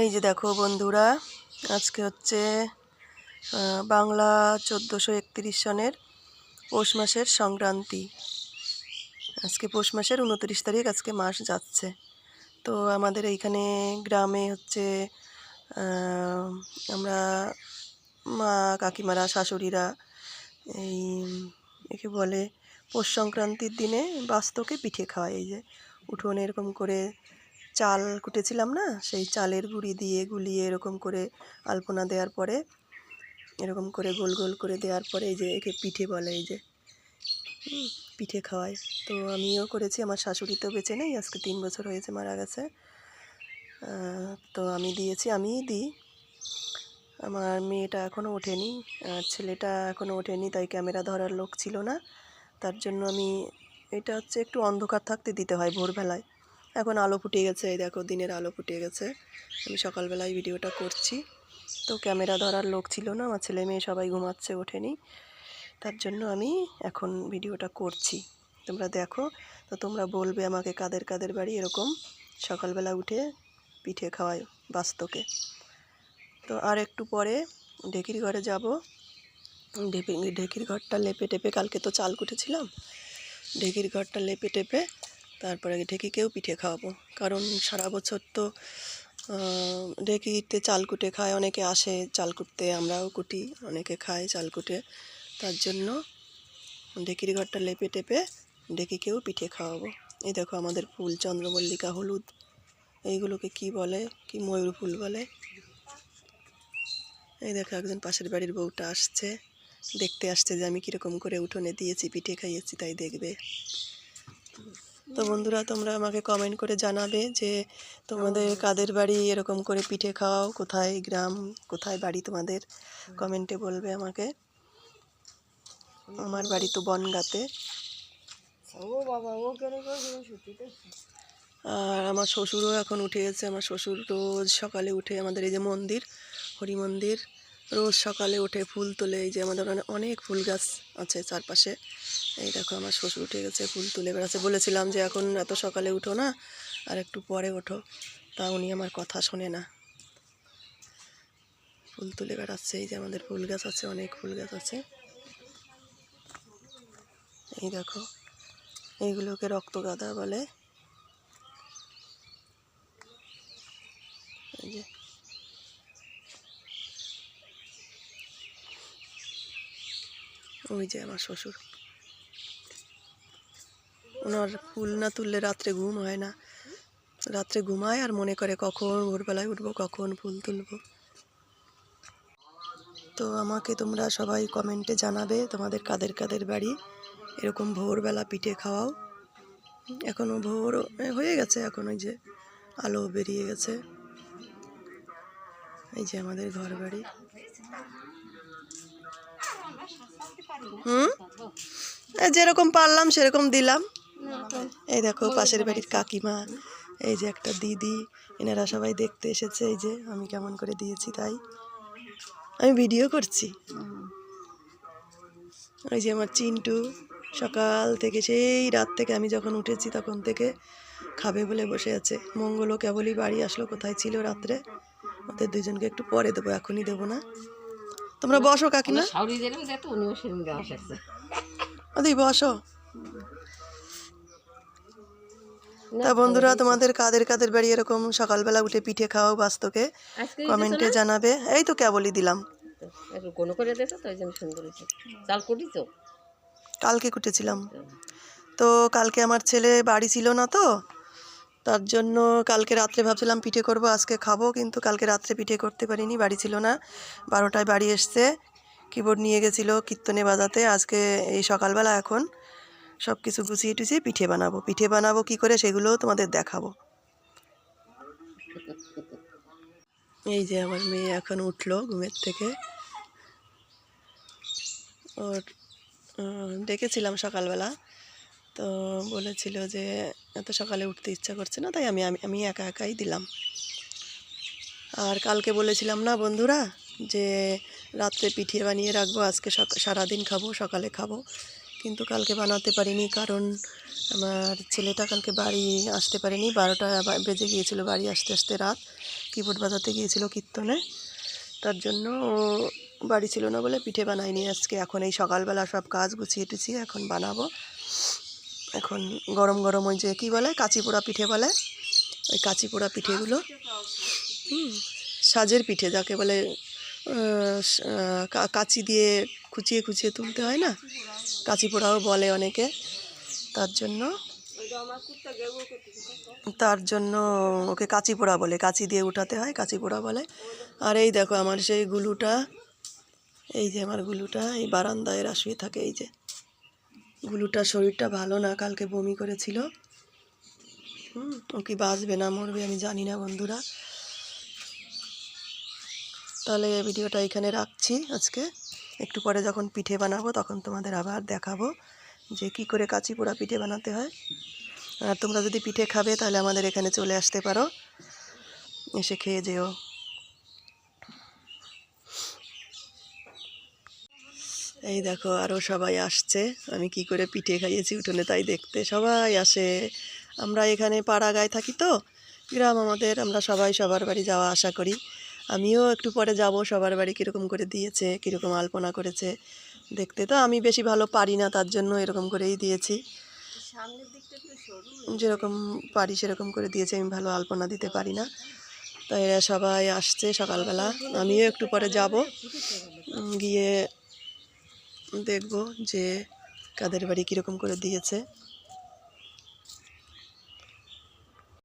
এই যে দেখো বন্ধুরা, আজকে হচ্ছে বাংলা চোদ্দোশো একত্রিশ সনের পৌষ মাসের সংক্রান্তি। আজকে পৌষ মাসের উনত্রিশ তারিখ, আজকে মাস যাচ্ছে। তো আমাদের এইখানে গ্রামে হচ্ছে আমরা মা কাকিমারা, শাশুড়িরা এই, একে বলে পৌষ সংক্রান্তির দিনে বাস্তকে পিঠে খাওয়ায়। এই যে উঠোনে এরকম করে চাল কুটেছিলাম না, সেই চালের গুঁড়ি দিয়ে গুলিয়ে এরকম করে আলপনা দেওয়ার পরে, এরকম করে গোল গোল করে দেওয়ার পরে এই যে একে পিঠে বলে এই যে পিঠে খাওয়ায়। তো আমিও করেছি, আমার শাশুড়ি তো বেঁচে নেই, আজকে তিন বছর হয়েছে মারা গেছে। তো আমি দিয়েছি, আমিই দিই। আমার মেয়েটা এখনও ওঠেনি, আর ছেলেটা এখনও ওঠেনি, তাই ক্যামেরা ধরার লোক ছিল না। তার জন্য আমি, এটা হচ্ছে একটু অন্ধকার থাকতে দিতে হয় ভোরবেলায়। এখন আলো ফুটে গেছে, এই দেখো দিনের আলো ফুটে গেছে। আমি সকালবেলায় ভিডিওটা করছি। তো ক্যামেরা ধরার লোক ছিল না, আমার ছেলে মেয়ে সবাই ঘুমাচ্ছে ওঠেনি। তার জন্য আমি এখন ভিডিওটা করছি। তোমরা দেখো, তো তোমরা বলবে আমাকে কাদের কাদের বাড়ি এরকম সকালবেলা উঠে পিঠে খাওয়ায় বাস্তকে। তো আর একটু পরে ঢেকির ঘরে যাব। ঢেপি, ঢেকির ঘরটা লেপে টেপে, কালকে তো চাল কুটেছিলাম। ঢেকির ঘরটা লেপে টেপে তারপরে ঢেকিকেও পিঠে খাওয়াবো। কারণ সারা বছর তো ঢেকিতে চাল কুটে খায়, অনেকে আসে চাল কুটতে, আমরাও কুটি, অনেকে খায় চাল কুটে। তার জন্য ঢেকির ঘরটা লেপে টেপে ঢেকিকেও পিঠে খাওয়াবো। এই দেখো আমাদের ফুল, চন্দ্রমল্লিকা, হলুদ, এইগুলোকে কি বলে, কি ময়ূর ফুল বলে? এই দেখো একজন পাশের বাড়ির বউটা আসছে, দেখতে আসছে যে আমি কীরকম করে উঠোনে দিয়েছি, পিঠে খাইয়েছি, তাই দেখবে। তো বন্ধুরা তোমরা আমাকে কমেন্ট করে জানাবে যে তোমাদের কাদের বাড়ি এরকম করে পিঠে খাওয়াও কোথায় গ্রাম কোথায় বাড়ি তোমাদের? কমেন্টে বলবে আমাকে। আমার বাড়ি তো বনগাতে। আর আমার শ্বশুরও এখন উঠে গেছে। আমার শ্বশুর রোজ সকালে উঠে আমাদের এই যে মন্দির হরি মন্দির। রোজ সকালে উঠে ফুল তোলে, এই যে আমাদের অনে- অনেক ফুল গাছ আছে চারপাশে। এই দেখো আমার শ্বশুর উঠে গেছে, ফুল তুলে বেড়াচ্ছে। বলেছিলাম যে এখন এত সকালে উঠো না, আর একটু পরে ওঠো। তা উনি আমার কথা শোনে না। ফুল তুলে বেড়াচ্ছে, এই যে আমাদের ফুল গাছ আছে, অনেক ফুল গাছ আছে। এই দেখো, এইগুলোকে রক্তগাঁদা বলে। এই যে ওই যে আমার শ্বশুর। ওনার ফুল না তুললে রাত্রে ঘুম হয় না। রাত্রে ঘুমায় আর মনে করে কখন ভোরবেলায় উঠবো, কখন ফুল তুলবো। তো আমাকে তোমরা সবাই কমেন্টে জানাবে তোমাদের কাদের কাদের বাড়ি। এরকম ভোরবেলা পিঠে খাওয়াও। এখনও ভোর হয়ে গেছে, এখন ওই যে আলো বেরিয়ে গেছে। এই যে আমাদের ঘর বাড়ি হুম? যেরকম পারলাম, সেরকম দিলাম। এই দেখো, পাশের বাড়ির কাকিমা, এই যে একটা দিদি, এনারা সবাই দেখতে এসেছে, এই যে আমি কেমন করে দিয়েছি তাই। আমি ভিডিও করছি। ওই যে আমার চিন্টু, সকাল থেকে, সেই রাত থেকে আমি যখন উঠেছি তখন থেকে খাবে বলে বসে আছে। মঙ্গলও কেবলই বাড়ি আসলো, কোথায় ছিল রাত্রে? ওদের দুজনকে একটু পরে দেবো, এখনই দেবো না। তোমরা বসো কাকিমা। সাউরি দিলাম যে তো উনিও সেরকম দেওয়া থাকছে ওদি বসো তা বন্ধুরা তোমাদের কাদের কাদের বাড়ি এরকম সকালবেলা উঠে পিঠে খাও বাস্তকে কমেন্টে জানাবে। এই তো কেবলই দিলাম। কোনো করে দিয়েছ তো ওই জন্য সুন্দর হয়েছে চাল কুটি তো কালকে কুটেছিলাম। তো কালকে আমার ছেলে বাড়ি ছিল না তো তার জন্য কালকে রাত্রে ভাবছিলাম পিঠে করব, আজকে খাব, কিন্তু কালকে রাত্রে পিঠে করতে পারিনি, বাড়ি ছিল না। বারোটায় বাড়ি এসছে কিবোর্ড নিয়ে গেছিল কীর্তনে বাজাতে, আজকে এই সকালবেলা এখন সব কিছু গুছিয়ে টুছিয়ে পিঠে বানাবো। পিঠে বানাবো কি করে সেগুলোও তোমাদের দেখাবো। এই যে আমার মেয়ে এখন উঠল ঘুমের থেকে। ওর ডেকেছিলাম সকালবেলা। তো বলেছিল যে, এত সকালে উঠতে ইচ্ছা করছে না, তাই আমি আমি একা, একাই দিলাম। আর কালকে বলেছিলাম না বন্ধুরা, যে রাত্রে পিঠে বানিয়ে রাখব, আজকে সারাদিন খাব, সকালে খাব। কিন্তু কালকে বানাতে পারিনি, কারণ আমার ছেলেটা কালকে বাড়ি আসতে পারেনি, বারোটা বেজে গিয়েছিল বাড়ি আসতে আসতে রাত। কিবোর্ড বাজাতে গিয়েছিল কীর্তনে। তার জন্য বাড়ি ছিল না বলে পিঠে বানাইনি আজকে। এখন এই সকালবেলা সব কাজ গুছিয়ে টুছিয়ে এখন বানাবো। এখন গরম গরম ওই যে কী বলে কাঁচি পোড়া পিঠে বলে, ওই কাঁচি পোড়া পিঠেগুলো সাজের পিঠে যাকে বলে কাঁচি দিয়ে খুচিয়ে খুচিয়ে তুলতে হয় না? কাঁচি পোড়াও বলে অনেকে। তার জন্য তার জন্য ওকে কাঁচি পোড়া বলে, কাঁচি দিয়ে উঠাতে হয় কাঁচি পোড়া বলে। আর এই দেখো আমার সেই গুলুটা, এই যে আমার গুলুটা, এই বারান্দায় এরা শুয়ে থাকে, এই যে। গুলুটার শরীরটা ভালো না, কালকে বমি করেছিল। হুম, ও কি বাঁচবে না মরবে আমি জানি না বন্ধুরা। তাহলে ভিডিওটা এখানে রাখছি আজকে। একটু পরে যখন পিঠে বানাবো তখন তোমাদের আবার দেখাবো যে কি করে কাঁচি পোড়া পিঠে বানাতে হয়। আর তোমরা যদি পিঠে খাবে তাহলে আমাদের এখানে চলে আসতে পারো। এসে খেয়ে যেও। এই দেখো আরও সবাই আসছে। আমি কি করে পিঠে খাইয়েছি উঠোনে তাই দেখতে। সবাই আসে। আমরা এখানে পাড়া গায়ে থাকি তো, গ্রাম আমাদের। আমরা সবাই সবার বাড়ি যাওয়া আশা করি। আমিও একটু পরে যাব, সবার বাড়ি কীরকম করে দিয়েছে, কীরকম আলপনা করেছে দেখতে। তো আমি বেশি ভালো পারি না, তার জন্য এরকম করেই দিয়েছি। যেরকম পারি সেরকম করে দিয়েছে, আমি ভালো আলপনা দিতে পারি না। তাই এরা সবাই আসছে সকালবেলা। আমিও একটু পরে যাব। গিয়ে দেখব যে কাদের বাড়ি কীরকম করে দিয়েছে।